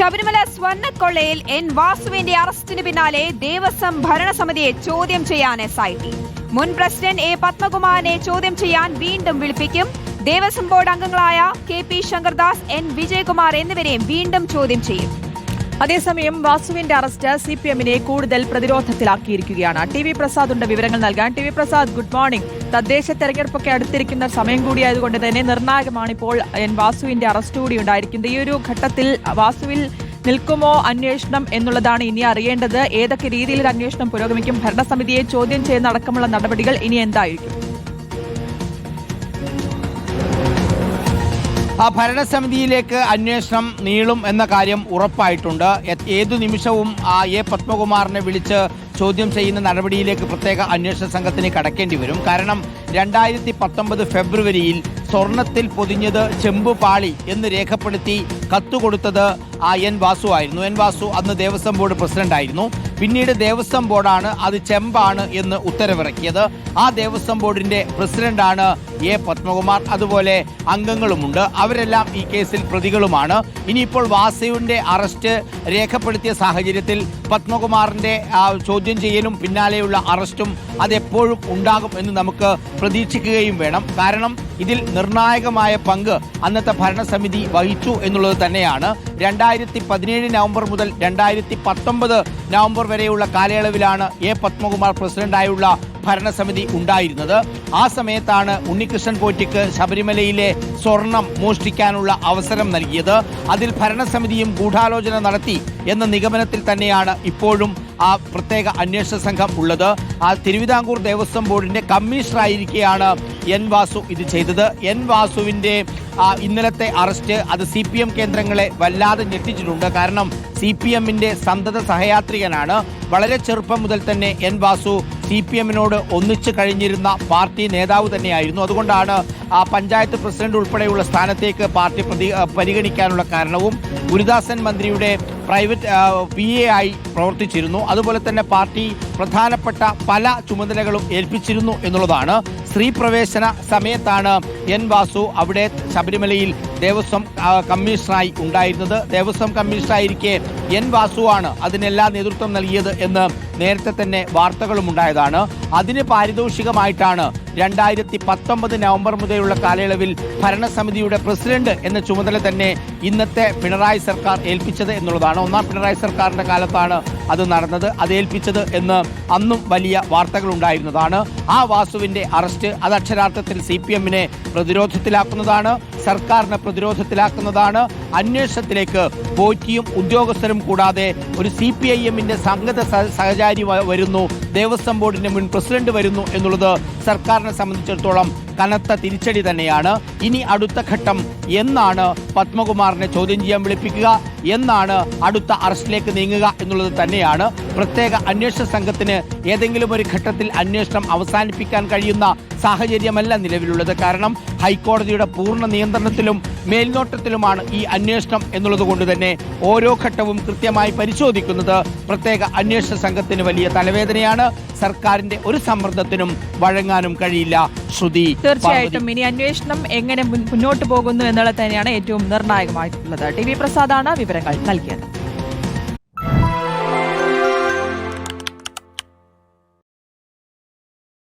Sabarimala സ്വർണക്കൊള്ളയിൽ N വാസുവിന്റെ അറസ്റ്റിന് പിന്നാലെ ദേവസ്വം ഭരണസമിതിയെ ചോദ്യം ചെയ്യാൻ എസ് ഐ ടി മുൻ പ്രസിഡന്റ് എ പത്മകുമാറിനെ ചോദ്യം ചെയ്യാൻ വീണ്ടും വിളിപ്പിക്കും. ദേവസ്വം ബോർഡ് അംഗങ്ങളായ K P Shankardas N Vijayakumar എന്നിവരെയും വീണ്ടും ചോദ്യം ചെയ്യും. അതേസമയം വാസുവിന്റെ അറസ്റ്റ് സി പി എമ്മിനെ കൂടുതൽ പ്രതിരോധത്തിലാക്കിയിരിക്കുകയാണ്. ടി വി പ്രസാദ് ഉണ്ട് വിവരങ്ങൾ നൽകാൻ. T V Prasad good morning. തദ്ദേശ തെരഞ്ഞെടുപ്പൊക്കെ അടുത്തിരിക്കുന്ന സമയം കൂടിയായതുകൊണ്ട് തന്നെ നിർണായകമാണ് ഇപ്പോൾ എൻ വാസുവിന്റെ അറസ്റ്റ് കൂടി ഉണ്ടായിരിക്കുന്നത്. ഈ ഒരു ഘട്ടത്തിൽ വാസുവിൽ നിൽക്കുമോ അന്വേഷണം എന്നുള്ളതാണ് ഇനി അറിയേണ്ടത്. ഏതൊക്കെ രീതിയിൽ അന്വേഷണം പുരോഗമിക്കും? ഭരണസമിതിയെ ചോദ്യം ചെയ്യുന്ന അടക്കമുള്ള നടപടികൾ ഇനി എന്തായിരിക്കും? ആ ഭരണസമിതിയിലേക്ക് അന്വേഷണം നീളും എന്ന കാര്യം ഉറപ്പായിട്ടുണ്ട്. ഏതു നിമിഷവും ആ എ പത്മകുമാറിനെ വിളിച്ച് ചോദ്യം ചെയ്യുന്ന നടപടിയിലേക്ക് പ്രത്യേക അന്വേഷണ സംഘത്തിന് കടക്കേണ്ടി വരും. കാരണം രണ്ടായിരത്തി പത്തൊമ്പത് ഫെബ്രുവരിയിൽ സ്വർണത്തിൽ പൊതിഞ്ഞത് ചെമ്പ് പാളി എന്ന് രേഖപ്പെടുത്തി കത്തുകൊടുത്തത് ആ എൻ വാസു ആയിരുന്നു. എൻ വാസു അന്ന് ദേവസ്വം ബോർഡ് പ്രസിഡന്റ് ആയിരുന്നു പിന്നീട് ദേവസ്വം ബോർഡാണ് അത് ചെമ്പാണ് എന്ന് ഉത്തരവിറക്കിയത്. ആ ദേവസ്വം ബോർഡിന്റെ പ്രസിഡന്റാണ് എ പത്മകുമാർ. അതുപോലെ അംഗങ്ങളുമുണ്ട്. അവരെല്ലാം ഈ കേസിൽ പ്രതികളുമാണ്. ഇനിയിപ്പോൾ വാസുവിന്റെ അറസ്റ്റ് രേഖപ്പെടുത്തിയ സാഹചര്യത്തിൽ പത്മകുമാറിന്റെ ചോദ്യം ചെയ്യലും പിന്നാലെയുള്ള അറസ്റ്റും അതെപ്പോഴും ഉണ്ടാകും എന്ന് നമുക്ക് പ്രതീക്ഷിക്കുകയും വേണം. കാരണം ഇതിൽ നിർണായകമായ പങ്ക് അന്നത്തെ ഭരണസമിതി വഹിച്ചു എന്നുള്ളത് തന്നെയാണ്. രണ്ടായിരത്തി പതിനേഴ് നവംബർ മുതൽ രണ്ടായിരത്തി പത്തൊമ്പത് നവംബർ വരെയുള്ള കാലയളവിലാണ് എ പത്മകുമാർ പ്രസിഡന്റായുള്ള ഭരണസമിതി ഉണ്ടായിരുന്നത്. ആ സമയത്താണ് ഉണ്ണികൃഷ്ണൻ പോറ്റിക്ക് ശബരിമലയിലെ സ്വർണം മോഷ്ടിക്കാനുള്ള അവസരം നൽകിയത്. അതിൽ ഭരണസമിതിയും ഗൂഢാലോചന നടത്തി എന്ന നിഗമനത്തിൽ തന്നെയാണ് ഇപ്പോഴും ആ പ്രത്യേക അന്വേഷണ സംഘം ഉള്ളത്. ആ തിരുവിതാംകൂർ ദേവസ്വം ബോർഡിന്റെ കമ്മീഷണറായിരിക്കെയാണ് എൻ വാസു ഇത് ചെയ്തത്. എൻ വാസുവിന്റെ ഇന്നലത്തെ അറസ്റ്റ് അത് സി പി എം കേന്ദ്രങ്ങളെ വല്ലാതെ ഞെട്ടിച്ചിട്ടുണ്ട്. കാരണം സി പി എമ്മിന്റെ സന്തത സഹയാത്രികനാണ്. വളരെ ചെറുപ്പം മുതൽ തന്നെ എൻ വാസു സി പി എമ്മിനോട് ഒന്നിച്ചു കഴിഞ്ഞിരുന്ന പാർട്ടി നേതാവ് തന്നെയായിരുന്നു. അതുകൊണ്ടാണ് ആ പഞ്ചായത്ത് പ്രസിഡന്റ് ഉൾപ്പെടെയുള്ള സ്ഥാനത്തേക്ക് പാർട്ടി പരിഗണിക്കാനുള്ള കാരണവും ഗുരുദാസൻ മന്ത്രിയുടെ പ്രൈവറ്റ് പി എ ആയി പ്രവർത്തിച്ചിരുന്നു. അതുപോലെ തന്നെ പാർട്ടി പ്രധാനപ്പെട്ട പല ചുമതലകളും ഏൽപ്പിച്ചിരുന്നു എന്നുള്ളതാണ്. സ്ത്രീ പ്രവേശന സമയത്താണ് എൻ വാസു അവിടെ ശബരിമലയിൽ ദേവസ്വം കമ്മീഷണറായി ഉണ്ടായിരുന്നത്. ദേവസ്വം കമ്മീഷണറായിരിക്കെ എൻ വാസുവാണ് അതിനെല്ലാം നേതൃത്വം നൽകിയത് എന്ന് നേരത്തെ തന്നെ വാർത്തകളും ഉണ്ടായതാണ്. അതിന് പാരിതോഷികമായിട്ടാണ് രണ്ടായിരത്തി പത്തൊമ്പത് നവംബർ മുതലുള്ള കാലയളവിൽ ഭരണസമിതിയുടെ പ്രസിഡന്റ് എന്ന ചുമതല തന്നെ ഇന്നത്തെ പിണറായി സർക്കാർ ഏൽപ്പിച്ചത് എന്നുള്ളതാണ്. ഒന്നാം പിണറായി സർക്കാരിന്റെ കാലത്താണ് അത് നടന്നത്. അത് ഏൽപ്പിച്ചത് എന്ന് അന്നും വലിയ വാർത്തകൾ ഉണ്ടായിരുന്നതാണ്. ആ വാസുവിന്റെ അറസ്റ്റ് അത് അക്ഷരാർത്ഥത്തിൽ സി പി എമ്മിനെ പ്രതിരോധത്തിലാക്കുന്നതാണ് സർക്കാരിനെ പ്രതിരോധത്തിലാക്കുന്നതാണ് അന്വേഷണത്തിലേക്ക് പോറ്റിയും ഉദ്യോഗസ്ഥരും കൂടാതെ ഒരു സി പി ഐ എമ്മിന്റെ സംഗത സഹചാരി വരുന്നു ദേവസ്വം ബോർഡിന്റെ മുൻ പ്രസിഡന്റ് വരുന്നു എന്നുള്ളത് സർക്കാരിനെ സംബന്ധിച്ചിടത്തോളം കനത്ത തിരിച്ചടി തന്നെയാണ്. ഇനി അടുത്ത ഘട്ടം എന്നാണ് പത്മകുമാറിനെ ചോദ്യം ചെയ്യാൻ വിളിപ്പിക്കുക. എന്നാണ് അടുത്ത അറസ്റ്റിലേക്ക് നീങ്ങുക എന്നുള്ളത് തന്നെയാണ്. പ്രത്യേക അന്വേഷണ സംഘത്തിന് ഏതെങ്കിലും ഒരു ഘട്ടത്തിൽ അന്വേഷണം അവസാനിപ്പിക്കാൻ കഴിയുന്ന സാഹചര്യമല്ല നിലവിലുള്ളത്. കാരണം ഹൈക്കോടതിയുടെ പൂർണ നിയന്ത്രണത്തിലും മേൽനോട്ടത്തിലുമാണ് ഈ അന്വേഷണം എന്നുള്ളത് കൊണ്ട് തന്നെ ഓരോ ഘട്ടവും കൃത്യമായി പരിശോധിക്കുന്നത് പ്രത്യേക അന്വേഷണ സംഘത്തിന് വലിയ തലവേദനയാണ്. സർക്കാരിന്റെ ഒരു സമ്മർദ്ദത്തിനും വഴങ്ങാനും കഴിയില്ല. ശ്രുതി തീർച്ചയായിട്ടും. ഇനി അന്വേഷണം എങ്ങനെ മുന്നോട്ട് പോകുന്നു എന്നുള്ളത് തന്നെയാണ് ഏറ്റവും നിർണായകമായിട്ടുള്ളത്. ടി വി പ്രസാദാണ് വിവരങ്ങൾ നൽകിയത്